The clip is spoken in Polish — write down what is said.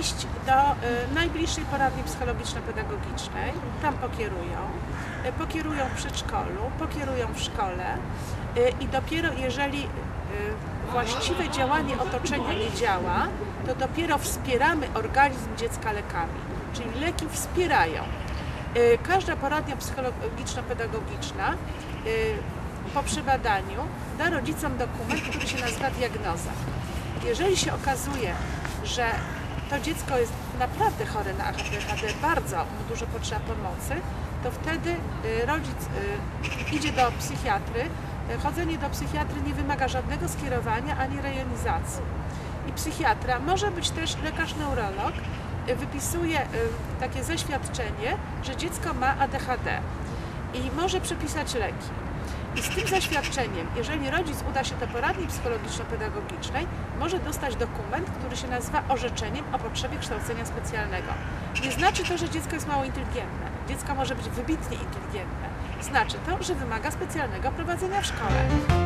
iść do y, najbliższej poradni psychologiczno-pedagogicznej, tam pokierują, y, pokierują w przedszkolu, pokierują w szkole y, i dopiero jeżeli właściwe działanie otoczenia nie działa, to dopiero wspieramy organizm dziecka lekami, czyli leki wspierają. Każda poradnia psychologiczno-pedagogiczna po przebadaniu da rodzicom dokument, który się nazywa diagnoza. Jeżeli się okazuje, że to dziecko jest naprawdę chore na ADHD, bardzo mu dużo potrzeba pomocy, to wtedy y, rodzic y, idzie do psychiatry. Y, Chodzenie do psychiatry nie wymaga żadnego skierowania ani rejonizacji. I psychiatra może być też lekarz neurolog, wypisuje takie zaświadczenie, że dziecko ma ADHD i może przepisać leki. I z tym zaświadczeniem, jeżeli rodzic uda się do poradni psychologiczno-pedagogicznej, może dostać dokument, który się nazywa orzeczeniem o potrzebie kształcenia specjalnego. Nie znaczy to, że dziecko jest mało inteligentne. Dziecko może być wybitnie inteligentne. Znaczy to, że wymaga specjalnego prowadzenia w szkole.